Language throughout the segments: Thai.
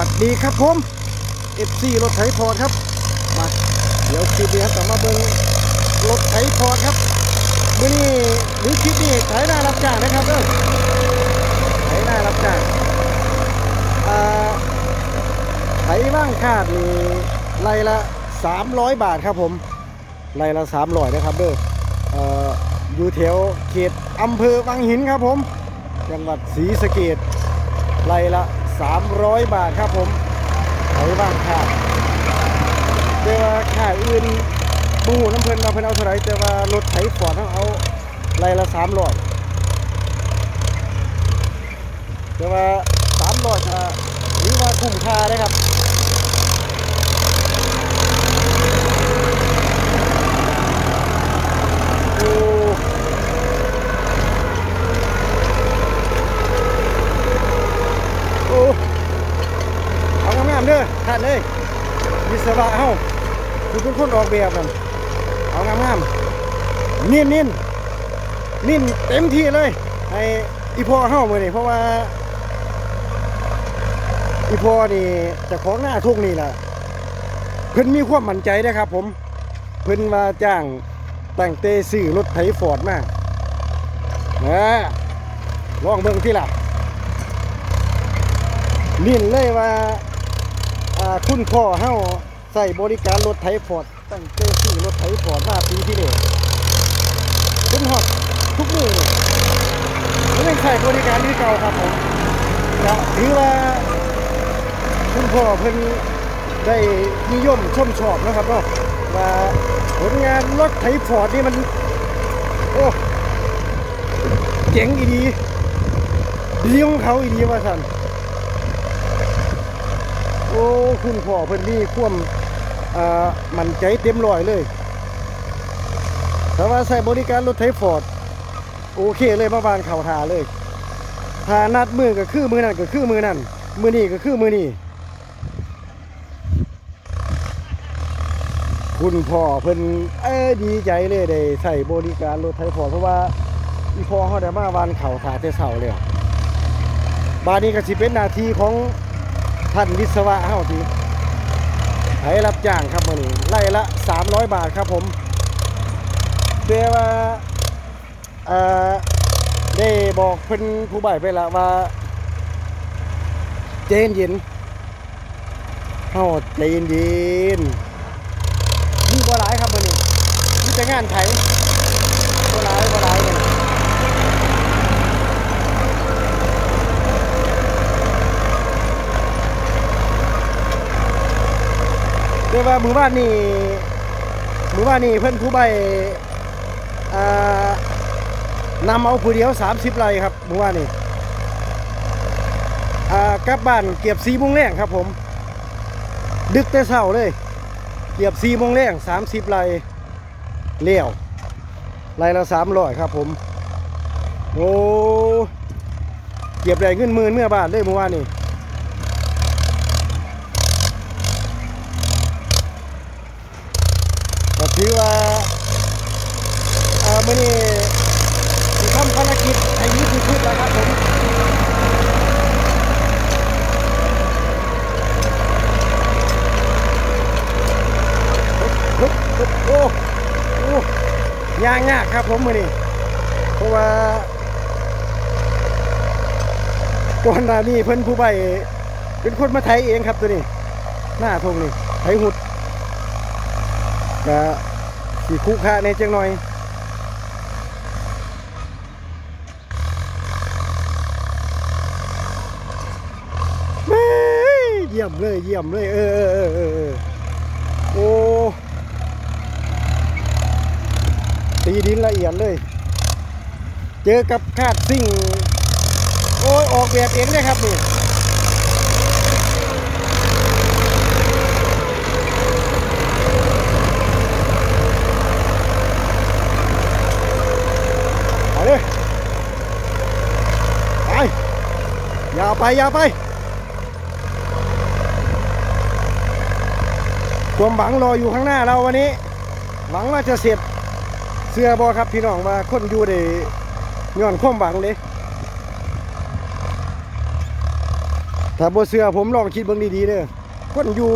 วัสดีครับผม FC รถไถพอร์ตครับ มาเดี๋ยวคลิปนี้ครับกลับมาเบิ้งรถไถพอร์ตครับมื่อนี้หรือคลิปนี้ไถหน้ารับจ้างนะครับเด้อไถหน้ารับจ้างไถว่างคาดนี่ไล่ละ300บาทครับผมไล่ละ300นะครับเด้ออยู่แถวเขตอำเภอวังหินครับผม จังหวัดศรีสะเกดไล่ละ 300 บาทครับผมไถว่างค่ะแต่ว่าค่าอื่นบูน้ำเพลินมาเพิ่นเอาเท่าไรแต่ว่ารถไถฟอร์ดเขาเอาไรละสามร้อยแต่ว่าสามร้อยถือว่าคุ้มค่าได้ครับโอ้โอ้เอางามๆเด้อท่านเอ้ย วิศวะเฮาคือ เป็นคนออกแบบนั่นเอางามๆนิ่นนิ่นนิ่นเต็มที่เลยให้อีพ่อเฮามือนี้เพราะว่า อีพ่อนี่จะของหน้าทุ่งนี่แหละเพิ่นมีความมั่นใจนะครับผม เพิ่นมาจ้างแตั้งเตซื้อรถไถฟอร์ดมากนะลองเบิ่งที่ล่ะนิ่นเลยว่าคุณพ่อเฮา ใส่บริการรถไถฟอร์ดตั้งแต่ซื้อรถไถฟอร์ดมาปีที่แล้วคุณฮอดทุกมือเลยยังใส่บริการที่เก่าครับผมก็ถือว่าคุณพ่อเพิ่นได้นิยมชมชอบนะครับเนาะว่าผลงานรถไถฟอร์ดนี่มัน โอ้เจ๋งอีดีดีของเขาอีดีว่าสันโอ้ คุณพ่อเพิ่นมีควม มันใจเต็มร้อยเลยถ้าว่าใส่บริการรถไถฟอร์ดโอเคเลยมาบานเข่าทาเลยถ้านัดมือก็คือมือนั่นก็คือมือนั่นมือนี่ก็คือมือนี่คุณพ่อเพิ่นเอ้ดีใจเลยได้ใส่บริการรถไถฟอร์ดเพราะว่าอีพ่อเขาได้มาบานเข่าทาแต่เสาเลยบานนี้ก็สิเป็นนาทีของท่านวิศวะเฮาทีให้ รับจ้างครับมื้อนี้ไล่ละ 300 บาทครับผมแต่ว่าเอ่อได้บอกเพื่นผู้ใบไปละว่าเจนยินๆเฮาเจนยินๆมีบ่หลายครับมื้อนี้มีแต่งานไถบ่หลายบ่หลายเลย แต่ ว่ามือบ้านนี่มือบ้านนี่เพิ่อนผู้ใบนำเอาผู้เดียว 30 ไร่ครับมือบ้านนี่กลับบ้านเก็บ4โมงแรงครับผม ดึกแต่เช้าเลย เก็บ4โมงแรง30 ไร่เลี้ยวไร่ละ300ครับผมโอ้เก็บได้เงินหมื่นเมื่อบาทเลยเมื่อวานนี่ ถือว่าเออมื่อนี้สิทำภารกิจให้ดีที่สุดแล้วครับผมฮึบฮึบโอ้โอ้ยางยากครับผมมื่อนี้เพราะว่าก่อนหน้านี้เพิ่นผู้ใบเป็นคนมาไทยเองครับตัวนี้ หน้าทงนี่ไทยหุด ก็สีคุค่าในจังหน่อยแม่เยี่ยมเลยเยี่ยมเลยเออเออเออเออเออโอ้ตีดินละเอียดเลย เจอกับคาดซิ่ง โอ้ยออกแบบเองเลยครับนี่ ไปเลยไป อย่าไปอย่าไป ความหวังรออยู่ข้างหน้าเราวันนี้ หวังว่าจะเสร็จเสื้อบอครับพี่น้องว่าคนอยู่ได้ย้อนความหวังเลยถ้าบเชื่อผมลองคิดเบิ่งดีๆเด้อคนอยู่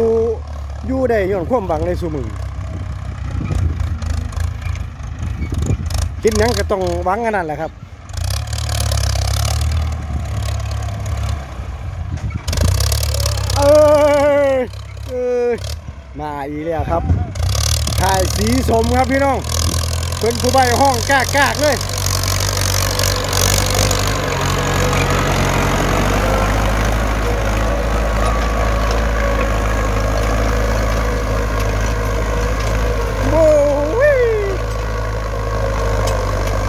อยู่ได้ย้อนความหวังในซุมื้อคิดหยังก็ต้องหวังอันนั้นแหละครับ เอ้ย เอ้ยมาอีกแล้วครับถ่ายสีสมครับพี่น้องเพิ่นผู้ใบห้องกากากๆเลยโอ้ย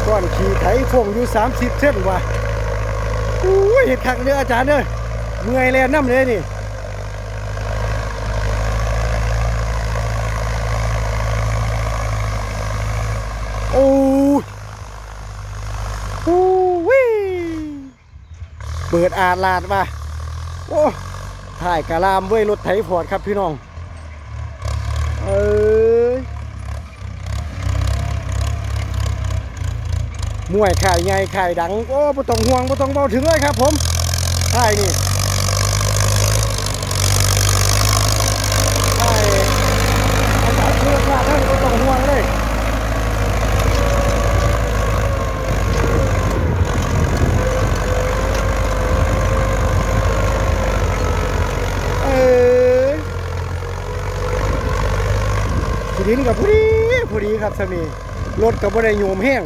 ก้อนขี่ไถฟงอยู่ 30 เส้นว่ะอู้ยเห็ดคักเด้ออาจารย์เด้อเมื่อยแลน้ำเลยนี่ โอ้ยโอ้ย เปิดอาลาดมาโอ้ถ่ายกะลามเว้ยรถไถฟอร์ดครับพี่น้อง เอ้ยมวยไข่ใหญ่ข่ดัง โอ้ไม่ต้องห่วงไม่ต้องเบาถึงเลยครับผมถ่ายนี่ถ่ายอาจารย์เลือกว่าท่านบ่ต้องห่วงเลย เอ้ยผู้ดินกับผู้ดีผู้ดี ครับสามีรถกับบ่ได้โยมแห้ง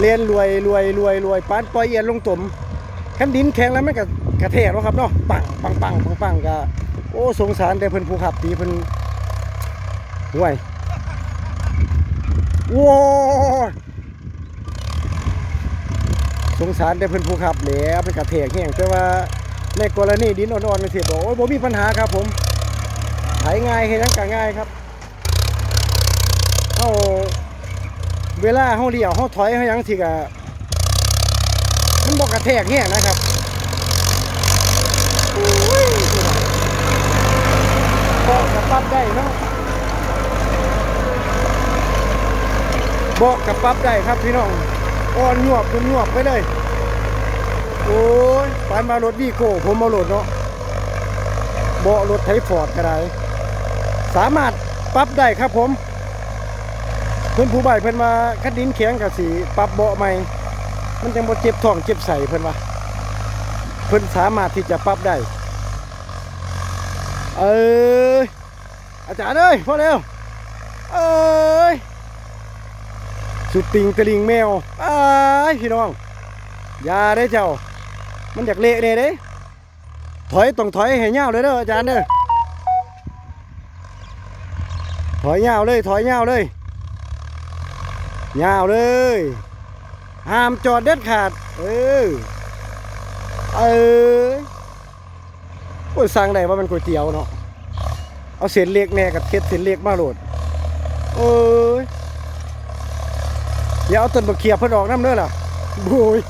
เรียนรวยรวยรวยรวยปานปล่อยเอียนลงตมคันดินแข็งแล้วมันก็กระแทกเนาะครับเนาะปังปังปังปังปังก็โอ้สงสารแต่เพิ่นผู้ขับตีเพิ่นห่วยโว้สงสารแต่เพิ่นผู้ขับแหล้วเป็นกระแทกแห้งแต่ว่าในกรณีดินอ่อนๆนี่สิบอกโอ้ยผมมีปัญหาครับผมไถง่ายเฮ็ดหยังก็ง่ายครับเฮา เวลาเฮาเลี้ยวเฮาถอยเฮายังสิก็มันบ่กระแทกแฮงนะครับบอกกับปรับได้เนาะบอกกับปรับได้ครับพี่น้องอ่อนหยวบจนหยวบไปเลย โอ้ยปานมารถวีโก้ผมมารถเนาะเบาะรถไทฟอร์ดก็ได้ สามารถปรับได้ครับผม เพิ่นผู้ใบเพิ่นมาคัดดินแข็งกับสีปรับเบาะใหม่ มันจังบ่เจ็บท้องเจ็บใส่เพิ่นว่าเพิ่นสามารถที่จะปรับได้ เอ้ยอาจารย์เอ้ยพอแล้วเอ้ยสุดติงตะลิงแมวไอ้พี่น้องอย่าได้เจ้า มันอยากเละเนี่ยเด้ถอยต้องถอยให้ยาวเลยเด้ออาจารย์เด้อถอยยาวเลยถอยยาวเลย ยาวเลยห้ามจอดเด็ดขาด เออ เออโอ้ยสั่งได้ว่ามันก๋วยเตี๋ยวเนาะ เอาเศษเล็กแน่กับเค็ดเศษเล็กมาโหลดเอ้ยอย่าเอาต้นบะเขียบเพิ่นออกน้ำเด้อล่ะโอ้ย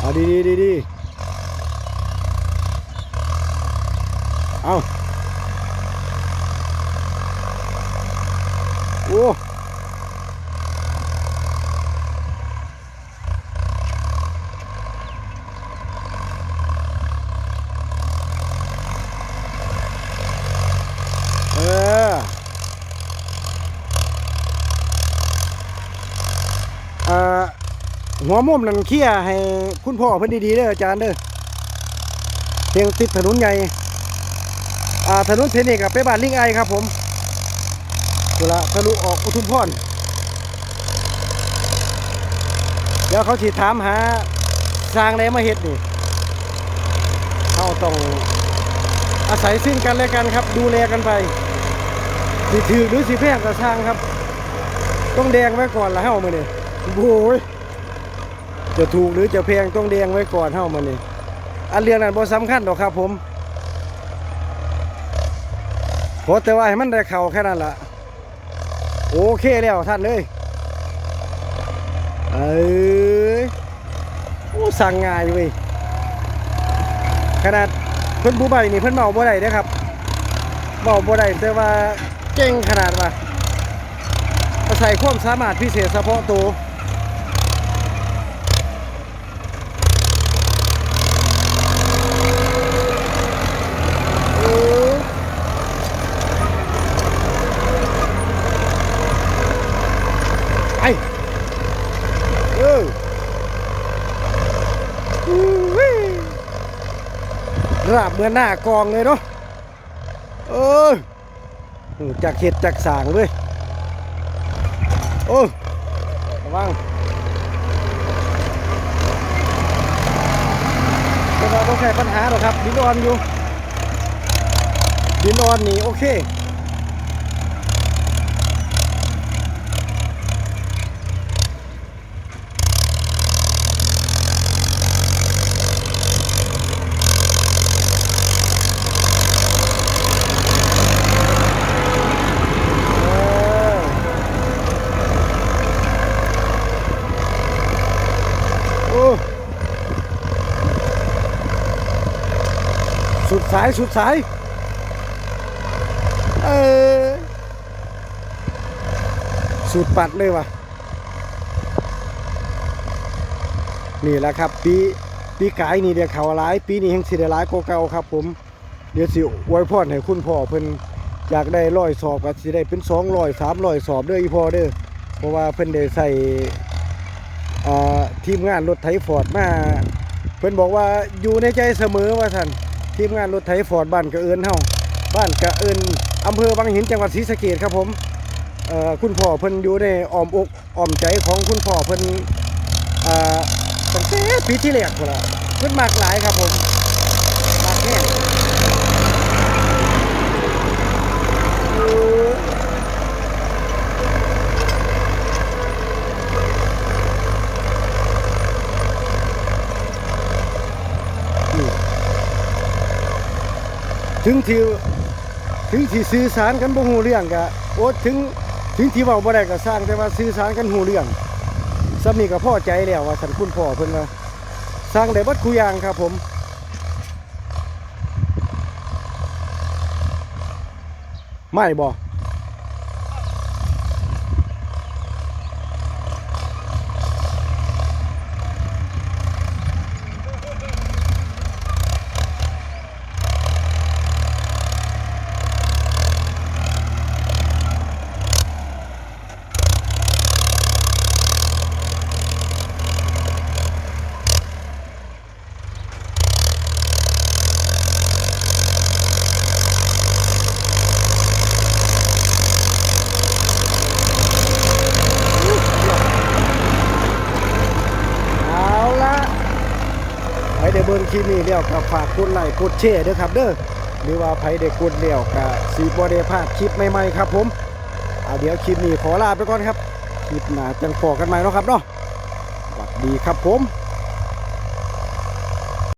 เอาดีดีดีดีเอาโอ้เอออ่า หัวมุมนั่นเคลียให้คุณพ่อเพิ่นดีๆเด้ออาจารย์เด้อเพียงติดถนนใหญ่อ่าถนนเทนิกับไปบ้านลิงไอครับผมเวลาทะลุออกอุทุมพรเดี๋ยวเขาสิถามหาสร้างอะไรมาเฮ็ดนี่เขาต้องอาศัยซึ่งกันและกันครับ ดูแลกันไปสิถือหรือสิแพงกับสร้างครับ ต้องแดงไว้ก่อนละเฮ้ามาเนี่ยโอ้ย จะถูกหรือจะแพงต้องเรียงไว้ก่อนเท่ามันนี่อันเรียงนั้นบ่สำคัญหรอกครับผมเพราะแต่ว่าให้มันได้เข่าแค่นั้นละโอเคแล้วท่านเลยเอ้ยโอ้สั่งง่ายเว้ยขนาดเพิ่นผู้ใบนี่เพิ่นเมาบ่ได้เด้อครับเมาบ่ได้แต่ว่าเก่งขนาดว่าใส่ความสามารถพิเศษเฉพาะตัวเออไปเอออู้วิ ราบเมือหน้ากองเลยเนาะเออจากเห็ดจากสางเลยโอ้ระวังเราต้องใช้ปัญหาหรอกครับดินอ่อนอยู่ดินอ่อนนี่โอเคายสุดสาย เออสุดปัดเลยว่ะ นี่แหละครับ ปีปีกายนี่เดี๋ยวเขาหลาย ปีนี้แห่งสิได้หลายกว่าเก่าครับ ผม เดี๋ยวสิอวยพรให้คุณพ่อเพิ่นอยากได้ร้อยสอบก็สิได้เป็นสองร้อยสามร้อยสอบเด้ออีพ่อเด้อเพราะว่าเพิ่นได้ใส่ทีมงานรถไถฟอร์ดมา เพิ่นบอกว่าอยู่ในใจเสมอว่าท่าน ทีมงานรถไถฟอร์ดบ้านกระเอินเฮาบ้านกระเอินอำเภอบางหินจังหวัดศรีสะเกดครับผมคุณพ่อเพิ่นอยู่ในอ้อมอกอ้อมใจของคุณพ่อเพิ่นอ่าตั้งแต่ปีที่แล้วพุ่นละเพิ่นมากหลายครับผมมากแน่ ถึงที่ถึงที่สื่อสารกันบ่หูเรื่องกะโอ้ถึงถึงที่เว้าบ่ได้ก็สร้างแต่ว่าสื่อสารกันหูเรื่องสามีก็พ่อใจแล้วว่าสันคุณพ่อเพิ่นว่าสร้างได้บัดคุยางครับผมไม่บ่เอละไผได้เบิ่ง คลิปนี้แล้วก็ฝากกดไลค์กดแชร์ด้วยครับเด้อหรือว่าไผได้กดแล้วก็สีบอด้พลาดคลิปใหม่ๆครับผมเอาเดี๋ยวคลิปนี้ขอลาไปก่อนครับ คลิปหน้าจังพอกันใหม่เนาะครับเนาะสวัสดีครับผม